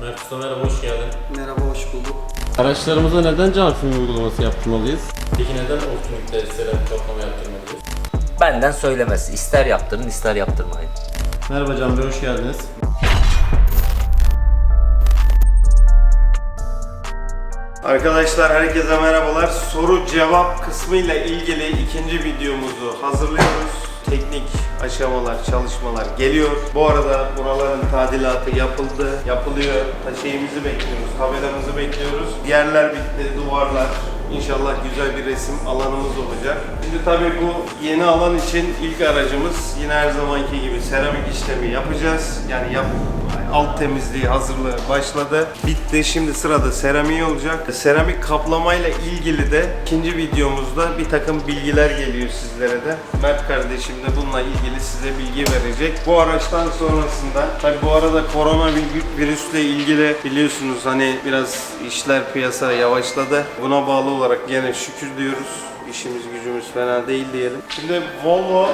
Mert Usta merhaba, hoş geldin. Merhaba, hoş bulduk. Araçlarımıza neden cam film uygulaması yaptırmalıyız? Peki neden Ultimate'de seramik kaplama yaptırmalıyız? Benden söylemesi. ister yaptırın ister yaptırmayın. Merhaba Can Bey, hoş geldiniz. Arkadaşlar herkese merhabalar. Soru cevap kısmıyla ilgili ikinci videomuzu hazırlıyoruz. Teknik aşamalar, çalışmalar geliyor. Bu arada buraların tadilatı yapıldı, yapılıyor. Şeyimizi bekliyoruz, tabelamızı bekliyoruz. Yerler bitti, duvarlar. İnşallah güzel bir resim alanımız olacak. Şimdi tabii bu yeni alan için ilk aracımız yine her zamanki gibi seramik işlemi yapacağız. Yani yap, alt temizliği hazırlığı başladı. Bitti. Şimdi sırada seramiği olacak. Seramik kaplamayla ilgili de ikinci videomuzda bir takım bilgiler geliyor sizlere de. Mert kardeşim de bununla ilgili size bilgi verecek. Bu araçtan sonrasında tabi bu arada korona vir- virüsle ilgili biliyorsunuz hani biraz işler piyasa yavaşladı. Buna bağlı olarak gene şükür diyoruz işimiz gücümüz fena değil diyelim. Şimdi Volvo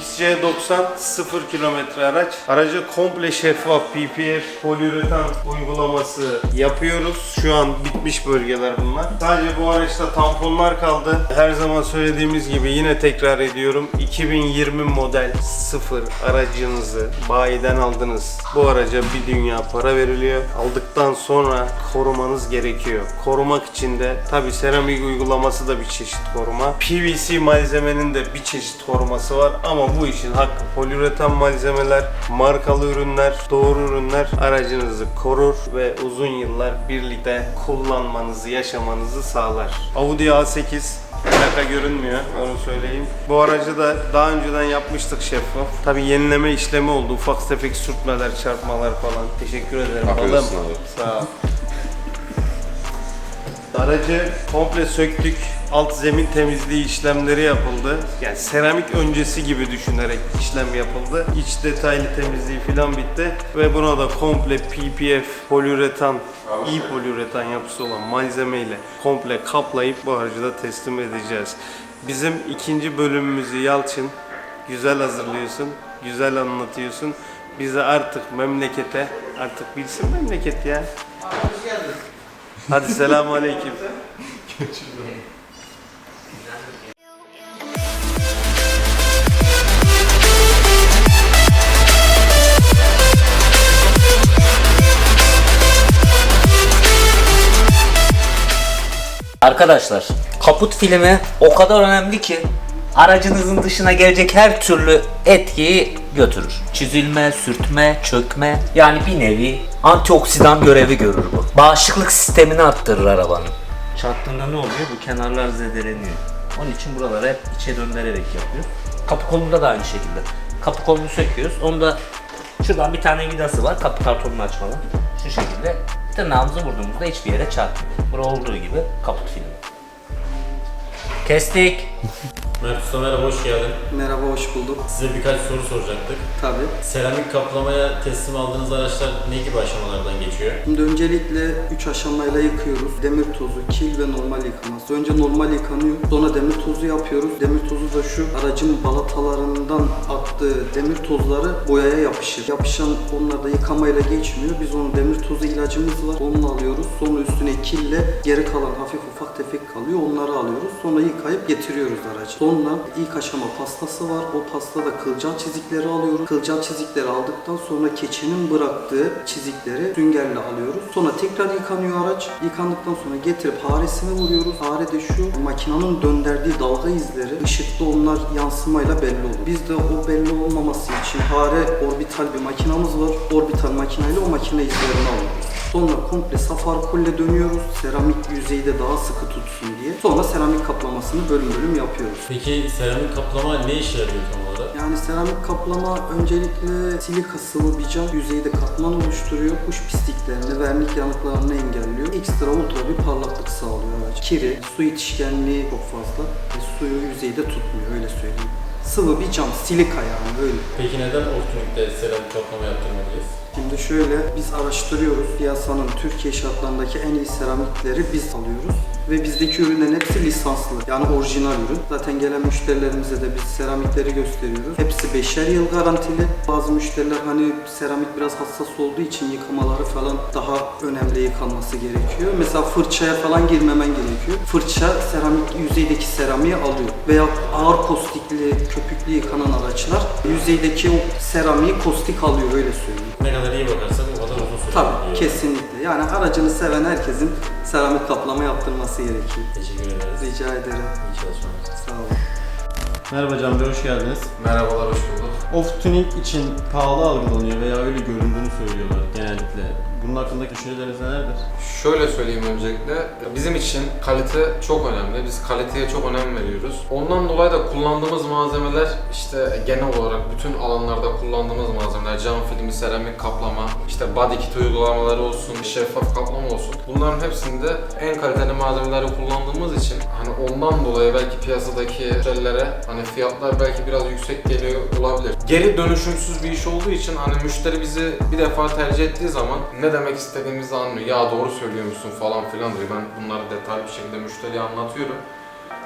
XC90 0 kilometre araç. Aracı komple şeffaf PPF poliüretan uygulaması yapıyoruz. Şu an bitmiş bölgeler bunlar. Sadece bu araçta tamponlar kaldı. Her zaman söylediğimiz gibi yine tekrar ediyorum. 2020 model 0 aracınızı bayiden aldınız. Bu araca bir dünya para veriliyor. Aldıktan sonra korumanız gerekiyor. Korumak için de tabi seramik uygulaması da bir çeşit koruma. PVC malzemenin de bir çeşit koruması var ama bu işin hakkı poliüretan malzemeler, markalı ürünler, doğru ürünler aracınızı korur ve uzun yıllar birlikte kullanmanızı, yaşamanızı sağlar. Audi A8 plaka görünmüyor onu söyleyeyim. Bu aracı da daha önceden yapmıştık şeffaf. Tabi yenileme işlemi oldu. Ufak tefek sürtmeler, çarpmalar falan. Teşekkür ederim. Afiyet olsun abi. Sağ ol. Aracı komple söktük. Alt zemin temizliği işlemleri yapıldı. Yani seramik öncesi gibi düşünerek işlem yapıldı. İç detaylı temizliği falan bitti. Ve buna da komple PPF, poliüretan, iyi poliüretan yapısı olan malzemeyle komple kaplayıp bu aracı da teslim edeceğiz. Bizim ikinci bölümümüzü Yalçın güzel hazırlıyorsun, güzel anlatıyorsun. Bize artık memlekete, artık bilsin memleket ya. Hadi selamun aleyküm. Arkadaşlar kaput filmi o kadar önemli ki aracınızın dışına gelecek her türlü etkiyi götürür. Çizilme, sürtme, çökme yani bir nevi antioksidan görevi görür bu. Bağışıklık sistemini arttırır arabanın. Çarptığında ne oluyor? Bu kenarlar zedeleniyor. Onun için buraları hep içe döndürerek yapıyor. Kapı kolunda da aynı şekilde. Kapı kolunu söküyoruz. Onda şuradan bir tane vidası var kapı kartonunu açmalı. Şu şekilde tırnağımızı vurduğumuzda hiçbir yere çarpmıyor. Bura olduğu gibi kaput filmi. Kestik. Mert Usta merhaba, hoş geldin. Merhaba, hoş bulduk. Size birkaç soru soracaktık. Tabii. Seramik kaplamaya teslim aldığınız araçlar ne gibi aşamalardan geçiyor? Şimdi öncelikle 3 aşamayla yıkıyoruz. Demir tozu, kil ve normal yıkaması. Önce normal yıkanıyor. Sonra demir tozu yapıyoruz. Demir tozu da şu aracın balatalarından aktığı demir tozları boyaya yapışır. Yapışan onlar da yıkamayla geçmiyor. Biz onu demir tozu ilacımız var. Onu alıyoruz. Sonra üstüne kille geri kalan hafif ufak tefek kalıyor. Onları alıyoruz. Sonra yıkayıp getiriyoruz aracı. Sonra ilk aşama pastası var. O pastada kılcal çizikleri alıyoruz. Kılcal çizikleri aldıktan sonra keçinin bıraktığı çizikleri süngerle alıyoruz. Sonra tekrar yıkanıyor araç. Yıkandıktan sonra getirip haresine vuruyoruz. Hare de şu makinenin döndürdüğü dalga izleri. ışıkta onlar yansımayla belli olur. Biz de o belli olmaması için hare orbital bir makinamız var. Orbital makineyle o makine izlerini alıyoruz. Sonra komple saf alkolle dönüyoruz. Seramik yüzeyi de daha sıkı tutsun diye. Sonra seramik kaplamasını bölüm bölüm yapıyoruz. Peki seramik kaplama ne işe yarıyor tam olarak? Yani seramik kaplama öncelikle silika sıvı bir cam yüzeyde katman oluşturuyor. Kuş pisliklerini, vernik yanıklarını engelliyor. Ekstra ultra bir parlaklık sağlıyor araç. Kiri, su itişkenliği çok fazla. ve suyu yüzeyde tutmuyor öyle söyleyeyim. Sıvı bir cam, silika yani böyle. Peki neden Ultimate'de seramik kaplama yaptırmalıyız? Şimdi şöyle biz araştırıyoruz. Piyasanın Türkiye şartlarındaki en iyi seramikleri biz alıyoruz. Ve bizdeki ürünlerin hepsi lisanslı. Yani orijinal ürün. Zaten gelen müşterilerimize de biz seramikleri gösteriyoruz. Hepsi beşer yıl garantili. Bazı müşteriler hani seramik biraz hassas olduğu için yıkamaları falan daha önemli yıkanması gerekiyor. Mesela fırçaya falan girmemen gerekiyor. Fırça seramik yüzeydeki seramiği alıyor. Veya ağır kostikli, köpüklü yıkanan araçlar yüzeydeki o seramiği kostik alıyor öyle söyleyeyim. Ne kadar iyi bakarsak Tabii kesinlikle. Yani aracını seven herkesin seramik kaplama yaptırması gerekiyor. Teşekkür ederiz. Rica ederim. İyi çalışmalar. Sağ olun. Merhaba Can Bey, hoş geldiniz. Merhabalar, hoş bulduk. Off tuning için pahalı algılanıyor veya öyle göründüğünü söylüyorlar genellikle. Bunun hakkındaki düşünceleriniz nelerdir? Şöyle söyleyeyim öncelikle, bizim için kalite çok önemli. Biz kaliteye çok önem veriyoruz. Ondan dolayı da kullandığımız malzemeler işte genel olarak bütün alanlarda kullandığımız malzemeler, cam filmi, seramik kaplama, işte body kit uygulamaları olsun, şeffaf kaplama olsun. Bunların hepsinde en kaliteli malzemeleri kullandığımız için hani ondan dolayı belki piyasadaki müşterilere hani fiyatlar belki biraz yüksek geliyor olabilir. Geri dönüşümsüz bir iş olduğu için hani müşteri bizi bir defa tercih ettiği zaman ne demek istediğimizi anlıyor. Ya doğru söylüyormuşsun falan filan diyor. Ben bunları detaylı bir şekilde müşteriye anlatıyorum.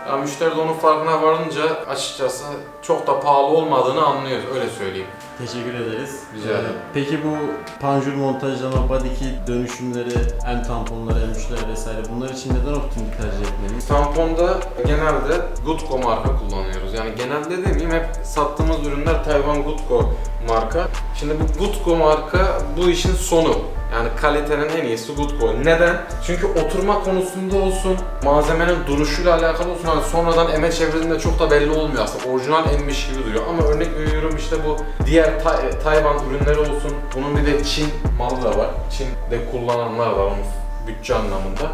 Ya müşteri de onun farkına varınca açıkçası çok da pahalı olmadığını anlıyor. Öyle söyleyeyim. Teşekkür ederiz. Rica ederim. Peki bu panjur montajlama, body kit dönüşümleri, en tamponları, en uçları vesaire bunlar için neden tuning tercih etmeliyiz? Tamponda genelde Goodco marka kullanıyoruz. Yani genelde demeyeyim hep sattığımız ürünler Tayvan Goodco marka. Şimdi bu Goodco marka bu işin sonu. Yani kalitenin en iyisi Goodco. Neden? Çünkü oturma konusunda olsun, malzemenin duruşuyla alakalı olsun. Hani sonradan eme çevrildiğinde çok da belli olmuyor aslında. Orijinal emmiş gibi duruyor. Ama örnek veriyorum işte bu diğer Tay- Tayvan ürünleri olsun. Bunun bir de Çin malı da var. Çin'de kullananlar var onun bütçe anlamında.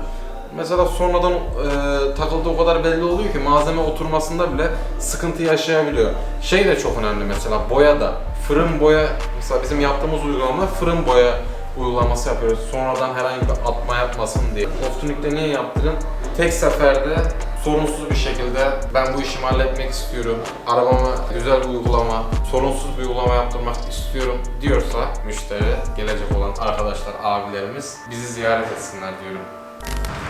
Mesela sonradan e, takıldığı o kadar belli oluyor ki malzeme oturmasında bile sıkıntı yaşayabiliyor. Şey de çok önemli mesela boya da. Fırın boya, mesela bizim yaptığımız uygulama fırın boya uygulaması yapıyoruz. Sonradan herhangi bir atma yapmasın diye. Oftunik'te niye yaptırın? Tek seferde sorunsuz bir şekilde ben bu işimi halletmek istiyorum. Arabama güzel bir uygulama, sorunsuz bir uygulama yaptırmak istiyorum diyorsa müşteri, gelecek olan arkadaşlar, abilerimiz bizi ziyaret etsinler diyorum.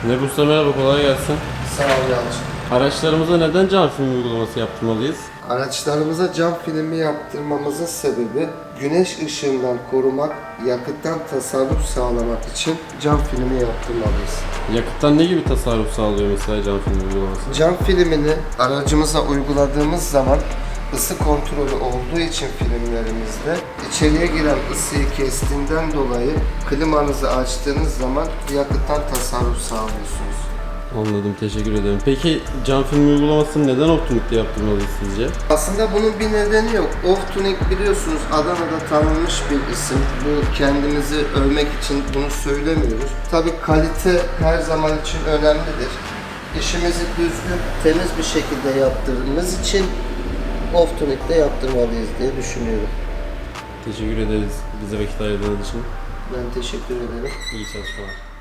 Nebus Usta merhaba, kolay gelsin. Sağ ol Yalçın. Araçlarımıza neden cam film uygulaması yaptırmalıyız? Araçlarımıza cam filmi yaptırmamızın sebebi güneş ışığından korumak, yakıttan tasarruf sağlamak için cam filmi yaptırmalıyız. Yakıttan ne gibi tasarruf sağlıyor mesela cam film uygulaması? Cam filmini aracımıza uyguladığımız zaman ısı kontrolü olduğu için filmlerimizde içeriye giren ısıyı kestiğinden dolayı klimanızı açtığınız zaman yakıttan tasarruf sağlıyorsunuz. Anladım, teşekkür ederim. Peki cam film uygulamasını neden off tuning'de yaptırmalıyız sizce? Aslında bunun bir nedeni yok. Off Tuning biliyorsunuz Adana'da tanınmış bir isim. Bu kendimizi övmek için bunu söylemiyoruz. Tabii kalite her zaman için önemlidir. İşimizi düzgün, temiz bir şekilde yaptığımız için Off Tuning'de yaptırmalıyız diye düşünüyorum. Teşekkür ederiz bize vakit ayırdığınız için. Ben teşekkür ederim. İyi çalışmalar.